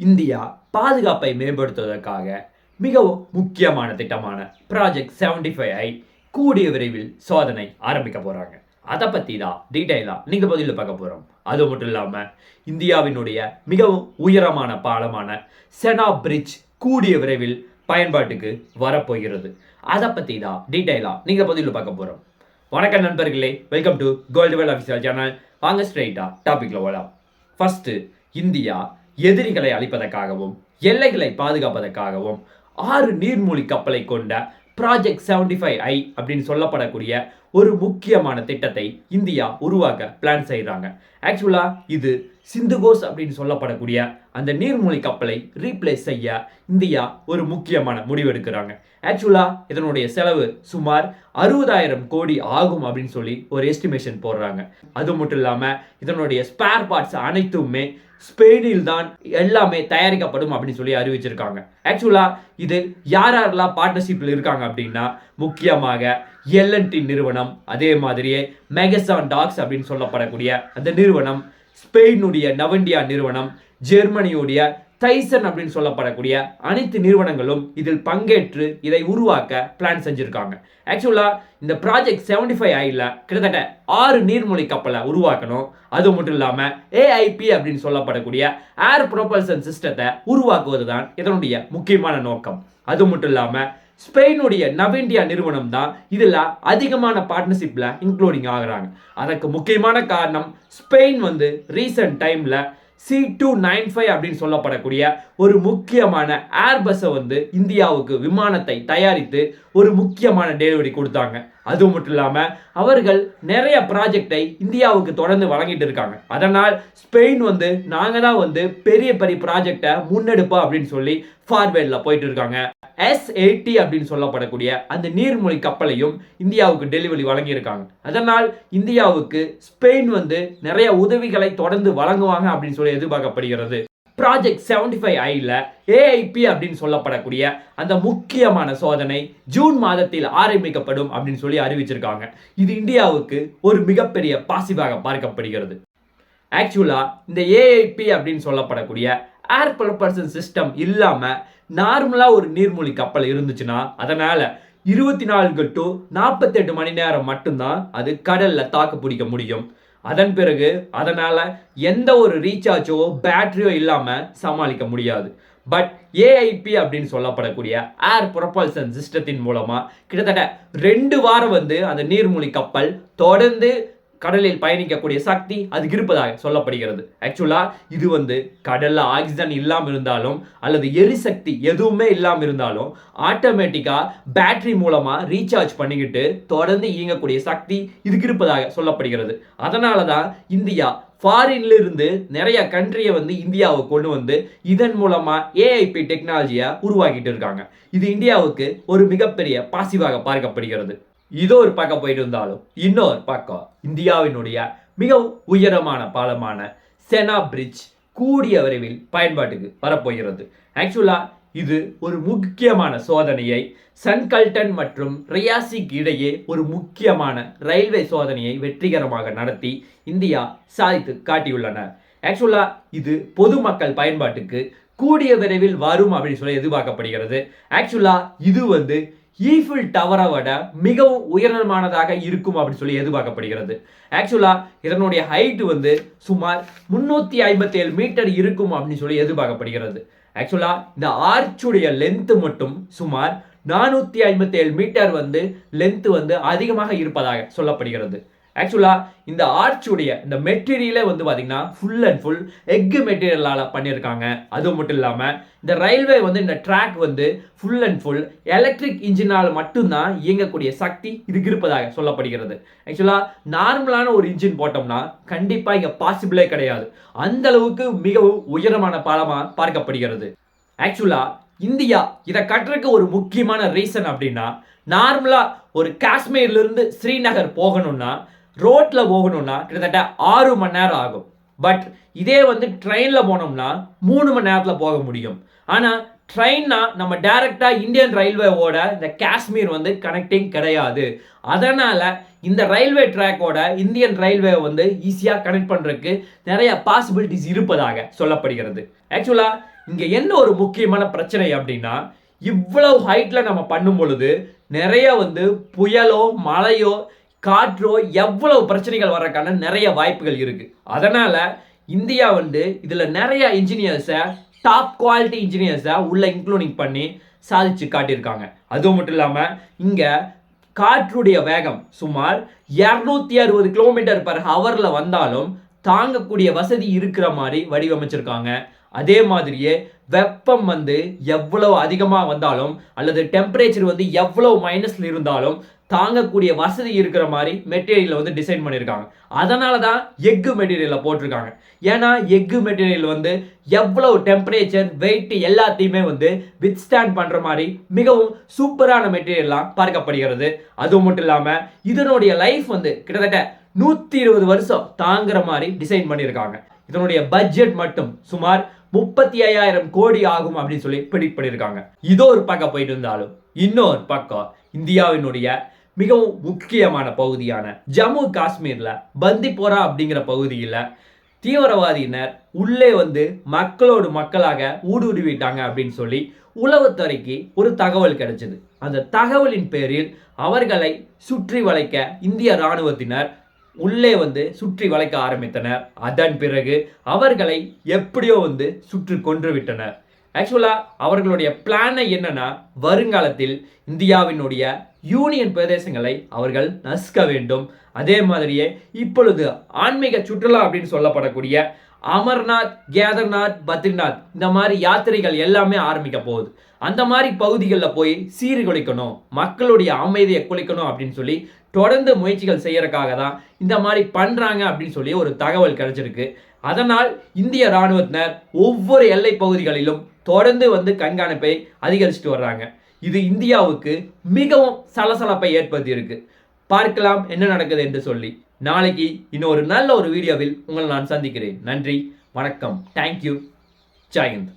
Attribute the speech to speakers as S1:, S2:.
S1: India பாதுகாப்பை மேம்படுத்துவதற்காக மிகவும் முக்கியமான திட்டமான ப்ராஜெக்ட் 75 ஃபைவ் ஐ கூடிய விரைவில் சோதனை ஆரம்பிக்க போகிறாங்க அதை பற்றி தான் டீட்டெயிலாக நீங்கள் பதிலில் பார்க்க போகிறோம் அது மட்டும் இல்லாமல் இந்தியாவினுடைய மிகவும் உயரமான பாலமான செனா பிரிட்ஜ் கூடிய விரைவில் பயன்பாட்டுக்கு வரப்போகிறது. அதை பற்றி தான் டீட்டெயிலாக நீங்கள் பதிலில் பார்க்க போகிறோம் வணக்கம் நண்பர்களே welcome to gold well official channel வாங்க ஸ்ட்ரைட்டா டாப்பிக்கில் போகலாம் ஃபஸ்ட்டு இந்தியா எதிரிகளை அழிப்பதற்காகவும் எல்லைகளை பாதுகாப்பதற்காகவும் ஆறு நீர்மூழ்கி கப்பலை கொண்ட ப்ராஜெக்ட் 75 ஃபைவ் ஐ அப்படின்னு சொல்லப்படக்கூடிய ஒரு முக்கியமான திட்டத்தை இந்தியா உருவாக்க பிளான் செய்கிறாங்க ஆக்சுவலாக இது சிந்துகோஸ் அப்படின்னு சொல்லப்படக்கூடிய அந்த நீர்மூழ்கி கப்பலை ரீப்ளேஸ் செய்ய இந்தியா ஒரு முக்கியமான முடிவு எடுக்கிறாங்க. ஆக்சுவலாக இதனுடைய செலவு சுமார் அறுபதாயிரம் கோடி ஆகும் அப்படின்னு சொல்லி ஒரு எஸ்டிமேஷன் போடுறாங்க. அது மட்டும் இல்லாமல் இதனுடைய ஸ்பேர் பார்ட்ஸ் அனைத்துமே ஸ்பெயினில் தான் எல்லாமே தயாரிக்கப்படும் அப்படின்னு சொல்லி அறிவிச்சிருக்காங்க. ஆக்சுவலாக இது யார் யாரெல்லாம் பார்ட்னர்ஷிப்பில் இருக்காங்க அப்படின்னா முக்கியமாக எல்என்டி நிறுவனம். அதே மாதிரியே மெகசான் டாக்ஸ் அப்படின்னு சொல்லப்படக்கூடிய அந்த நிறுவனம் ஸ்பெயினுடைய நவண்டியா நிறுவனம் ஜெர்மனியுடைய தைசன் அப்படின்னு சொல்லப்படக்கூடிய அனைத்து நிறுவனங்களும் இதில் பங்கேற்று இதை உருவாக்க பிளான் செஞ்சுருக்காங்க. ஆக்சுவலாக இந்த ப்ராஜெக்ட் 75 ஃபைவ் ஆயில கிட்டத்தட்ட ஆறு நீர்மொழி கப்பலை உருவாக்கணும். அது மட்டும் இல்லாமல் ஏஐபி அப்படின்னு சொல்லப்படக்கூடிய ஏர் ப்ரொபல்சன் சிஸ்டத்தை உருவாக்குவது தான் இதனுடைய முக்கியமான நோக்கம். அது மட்டும் இல்லாமல் ஸ்பெயினுடைய நவிண்டியா நிறுவனம் தான் இதில் அதிகமான பார்ட்னர்ஷிப்பில் இன்க்ளூடிங் ஆகிறாங்க. அதற்கு முக்கியமான காரணம் ஸ்பெயின் வந்து ரீசன்ட் டைமில் சி டூ நைன் ஃபைவ் அப்படின்னு சொல்லப்படக்கூடிய ஒரு முக்கியமான ஏர்பஸை வந்து இந்தியாவுக்கு விமானத்தை தயாரித்து ஒரு முக்கியமான டெலிவரி கொடுத்தாங்க. அது மட்டும் இல்லாமல் அவர்கள் நிறைய ப்ராஜெக்டை இந்தியாவுக்கு தொடர்ந்து வழங்கிட்டு இருக்காங்க. அதனால் ஸ்பெயின் வந்து நாங்கள் தான் வந்து பெரிய பெரிய ப்ராஜெக்டை முன்னெடுப்போம் அப்படின்னு சொல்லி ஃபார்வேர்டில் போயிட்டு இருக்காங்க. எஸ் எயிட்டி அப்படின்னு சொல்லப்படக்கூடிய அந்த நீர்மொழி கப்பலையும் இந்தியாவுக்கு டெலிவரி வழங்கியிருக்காங்க. அதனால் இந்தியாவுக்கு ஸ்பெயின் வந்து நிறைய உதவிகளை தொடர்ந்து வழங்குவாங்க அப்படின்னு சொல்லி எதிர்பார்க்கப்படுகிறது. ப்ராஜெக்ட் 75 ஃபைவ் ஐயில் ஏஐபி அப்படின்னு சொல்லப்படக்கூடிய அந்த முக்கியமான சோதனை ஜூன் மாதத்தில் ஆரம்பிக்கப்படும் அப்படின்னு சொல்லி அறிவிச்சிருக்காங்க. இது இந்தியாவுக்கு ஒரு மிகப்பெரிய பாசிவாக பார்க்கப்படுகிறது. ஆக்சுவலாக இந்த ஏஐபி அப்படின்னு சொல்லப்படக்கூடிய ஏர் ப்ரொபல்சன் சிஸ்டம் இல்லாமல் நார்மலாக ஒரு நீர்மூழ்கி கப்பல் இருந்துச்சுன்னா அதனால் இருபத்தி நாலு டு நாற்பத்தெட்டு மணி நேரம் மட்டும்தான் அது கடலில் தாக்கு பிடிக்க முடியும். அதன் பிறகு அதனால் எந்த ஒரு ரீசார்ஜோ பேட்டரியோ இல்லாமல் சமாளிக்க முடியாது. பட் ஏஐபி அப்படின்னு சொல்லப்படக்கூடிய ஏர் ப்ரொபல்சன் சிஸ்டத்தின் மூலமாக கிட்டத்தட்ட ரெண்டு வாரம் வந்து அந்த நீர்மூழ்கி கப்பல் தொடர்ந்து கடலில் பயணிக்கக்கூடிய சக்தி அதுக்கு இருப்பதாக சொல்லப்படுகிறது. ஆக்சுவலாக இது வந்து கடலில் ஆக்சிஜன் இல்லாமல் இருந்தாலும் அல்லது எரிசக்தி எதுவுமே இல்லாமல் இருந்தாலும் ஆட்டோமேட்டிக்காக பேட்டரி மூலமாக ரீசார்ஜ் பண்ணிக்கிட்டு தொடர்ந்து இயங்கக்கூடிய சக்தி இதுக்கு இருப்பதாக சொல்லப்படுகிறது. அதனால தான் இந்தியா ஃபாரின்ல இருந்து நிறைய கண்ட்ரியை வந்து இந்தியாவை கொண்டு வந்து இதன் மூலமா ஏஐபி டெக்னாலஜியை உருவாக்கிட்டு இருக்காங்க. இது இந்தியாவுக்கு ஒரு மிகப்பெரிய பாசிவாக பார்க்கப்படுகிறது. இதோ ஒரு பக்கம் போயிட்டு இருந்தாலும் இன்னொரு பக்கம் இந்தியாவினுடைய மிகவும் உயரமான பாலமான செனா பிரிட்ஜ் கூடிய விரைவில் பயன்பாட்டுக்கு வரப்போகிறது. ஆக்சுவலா இது ஒரு முக்கியமான சோதனையை சன்கல்டன் மற்றும் ரியாசிக் இடையே ஒரு முக்கியமான ரயில்வே சோதனையை வெற்றிகரமாக நடத்தி இந்தியா சாதித்து காட்டியுள்ளனர் ஆக்சுவலா இது பொதுமக்கள் பயன்பாட்டுக்கு கூடிய விரைவில் வரும் அப்படின்னு சொல்லி எதிர்பார்க்கப்படுகிறது. ஆக்சுவலா இது வந்து ஈஃபில் டவரை விட மிகவும் உயரமானதாக இருக்கும் அப்படின்னு சொல்லி எதிர்பார்க்கப்படுகிறது. ஆக்சுவலா இதனுடைய ஹைட் வந்து சுமார் முந்நூற்றி ஐம்பத்தி ஏழு மீட்டர் இருக்கும் அப்படின்னு சொல்லி எதிர்பார்க்கப்படுகிறது. ஆக்சுவலா இந்த ஆர்ச்சுடைய லென்த்து மட்டும் சுமார் நானூற்றி ஐம்பத்தி ஏழு மீட்டர் வந்து லென்த்து வந்து அதிகமாக இருப்பதாக சொல்லப்படுகிறது. ஆக்சுவலாக இந்த ஆர்ச்சுடைய இந்த மெட்டீரியலே வந்து பார்த்தீங்கன்னா ஃபுல் அண்ட் ஃபுல் எக்கு மெட்டீரியலால் பண்ணியிருக்காங்க அது மட்டும் இல்லாமல் இந்த ரயில்வே வந்து இந்த ட்ராக் வந்து ஃபுல் அண்ட் ஃபுல் எலக்ட்ரிக் இன்ஜினால் மட்டும்தான் இயங்கக்கூடிய சக்தி இதுக்கு இருப்பதாக சொல்லப்படுகிறது ஆக்சுவலாக நார்மலான ஒரு இன்ஜின் போட்டோம்னா கண்டிப்பாக இங்கே பாசிபிளே கிடையாது. அந்த அளவுக்கு மிகவும் உயரமான பாலமாக பார்க்கப்படுகிறது. ஆக்சுவலாக இந்தியா இதை கட்டுறதுக்கு ஒரு முக்கியமான ரீசன் அப்படின்னா நார்மலாக ஒரு காஷ்மீர்லேருந்து ஸ்ரீநகர் போகணும்னா ரோட்டில் போகணும்னா கிட்டத்தட்ட ஆறு மணி நேரம் ஆகும். பட் இதே வந்து ட்ரெயினில் போனோம்னா மூணு மணி நேரத்தில் போக முடியும். ஆனால் ட்ரெயின்னா நம்ம டேரெக்டாக இந்தியன் ரயில்வேவோட இந்த காஷ்மீர் வந்து கனெக்டிங் கிடையாது. அதனால் இந்த ரயில்வே ட்ராக்கோட இந்தியன் ரயில்வே வந்து ஈஸியாக கனெக்ட் பண்ணுறதுக்கு நிறைய பாசிபிலிட்டிஸ் இருப்பதாக சொல்லப்படுகிறது. ஆக்சுவலாக இங்கே என்ன ஒரு முக்கியமான பிரச்சனை அப்படின்னா இவ்வளவு ஹைட்டில் நம்ம பண்ணும் பொழுது நிறைய வந்து புயலோ மழையோ காற்றோ எவ்வளவு பிரச்சனைகள் வர்றதுக்கான நிறைய வாய்ப்புகள் இருக்கு. அதனால இந்தியா வந்து இதுல நிறைய இன்ஜினியர்ஸை டாப் குவாலிட்டி இன்ஜினியர்ஸை உள்ள இன்க்ளூடிங் பண்ணி சாதிச்சு காட்டியிருக்காங்க. அதுவும் மட்டும் இல்லாமல் இங்கே காற்றுடைய வேகம் சுமார் இரநூத்தி அறுபது கிலோமீட்டர் பர் ஹவரில் வந்தாலும் தாங்கக்கூடிய வசதி இருக்கிற மாதிரி வடிவமைச்சிருக்காங்க. அதே மாதிரியே வெப்பம் வந்து எவ்வளவு அதிகமாக வந்தாலும் அல்லது டெம்பரேச்சர் வந்து எவ்வளவு மைனஸ்ல இருந்தாலும் தாங்கக்கூடிய வசதி இருக்கிற மாதிரி மெட்டீரியலை வந்து டிசைன் பண்ணியிருக்காங்க அதனால தான் எக்கு மெட்டீரியலை போட்டிருக்காங்க. ஏன்னா எக்கு மெட்டீரியல் வந்து எவ்வளவு டெம்பரேச்சர் வெயிட் எல்லாத்தையுமே வந்து வித்ஸ்டாண்ட் பண்ணுற மாதிரி மிகவும் சூப்பரான மெட்டீரியல்லாம் பார்க்கப்படுகிறது. அது மட்டும் இல்லாமல் இதனுடைய லைஃப் வந்து கிட்டத்தட்ட நூற்றி இருபது வருஷம் தாங்குற மாதிரி டிசைன் பண்ணியிருக்காங்க இதனுடைய பட்ஜெட் மட்டும் சுமார் முப்பத்தி ஐயாயிரம் கோடி ஆகும் அப்படின்னு சொல்லி ப்ரிடிக்ட் பண்ணியிருக்காங்க இதோ ஒரு பக்கம் போயிட்டு இருந்தாலும் இன்னொரு பக்கம் இந்தியாவினுடைய மிகவும் முக்கியமான பகுதியான ஜம்மு காஷ்மீரில் பந்திப்போரா அப்படிங்கிற பகுதியில் தீவிரவாதியினர் உள்ளே வந்து மக்களோடு மக்களாக ஊடுருவிட்டாங்க அப்படின்னு சொல்லி உளவுத்துறைக்கு ஒரு தகவல் கிடைச்சது. அந்த தகவலின் பேரில் அவர்களை சுற்றி வளைக்க இந்திய இராணுவத்தினர் உள்ளே வந்து சுற்றி வளைக்க ஆரம்பித்தனர். அதன் பிறகு அவர்களை எப்படியோ வந்து சுற்றி கொன்று விட்டனர். ஆக்சுவலாக அவர்களுடைய பிளானை என்னன்னா வருங்காலத்தில் இந்தியாவினுடைய யூனியன் பிரதேசங்களை அவர்கள் நசுக்க வேண்டும். அதே மாதிரியே இப்பொழுது ஆன்மீக சுற்றுலா அப்படின்னு சொல்லப்படக்கூடிய அமர்நாத் கேதர்நாத் பத்ரிநாத் இந்த மாதிரி யாத்திரைகள் எல்லாமே ஆரம்பிக்க போகுது. அந்த மாதிரி பகுதிகளில் போய் சீர்குலைக்கணும் மக்களுடைய அமைதியை குலைக்கணும் அப்படின்னு சொல்லி தொடர்ந்து முயற்சிகள் செய்யறதுக்காக தான் இந்த மாதிரி பண்ணுறாங்க அப்படின்னு சொல்லி ஒரு தகவல் கிடைச்சிருக்கு. அதனால் இந்திய ராணுவத்தினர் ஒவ்வொரு எல்லை பகுதிகளிலும் தொடர்ந்து வந்து கண்காணிப்பை அதிகரிச்சுட்டு வர்றாங்க. இது இந்தியாவுக்கு மிகவும் சலசலப்பை ஏற்படுத்தியிருக்கு. பார்க்கலாம் என்ன நடக்குது என்று சொல்லி. நாளைக்கு இன்னொரு நல்ல ஒரு வீடியோவில் உங்களை நான் சந்திக்கிறேன். நன்றி வணக்கம். தேங்க்யூ ஜெயந்த்